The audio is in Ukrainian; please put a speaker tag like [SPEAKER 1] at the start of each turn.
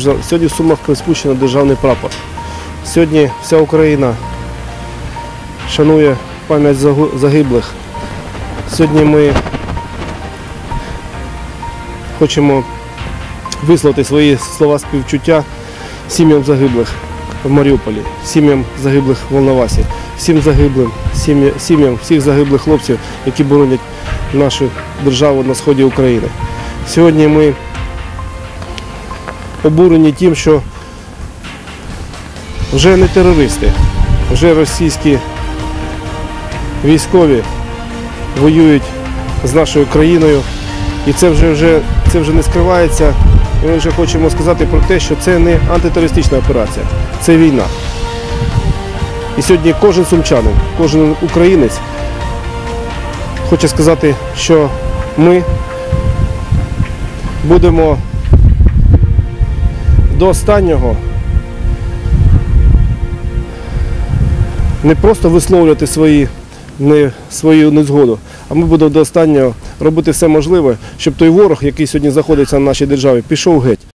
[SPEAKER 1] сьогодні в Сумах приспущено державний прапор. Сьогодні вся Україна шанує пам'ять загиблих. Сьогодні ми хочемо висловити свої слова співчуття сім'ям загиблих в Маріуполі, сім'ям загиблих в Волновасі, всім загиблим, сім'ям всіх загиблих хлопців, які боронять нашу державу на сході України. Сьогодні ми обурені тим, що вже не терористи, вже російські військові воюють з нашою країною. І це вже, вже, це вже не скривається. І ми вже хочемо сказати про те, що це не антитерористична операція, це війна. І сьогодні кожен сумчанин, кожен українець хоче сказати, що ми будемо до останнього не просто висловлювати свої, не, свою незгоду, а ми будемо до останнього робити все можливе, щоб той ворог, який сьогодні знаходиться на нашій державі, пішов геть.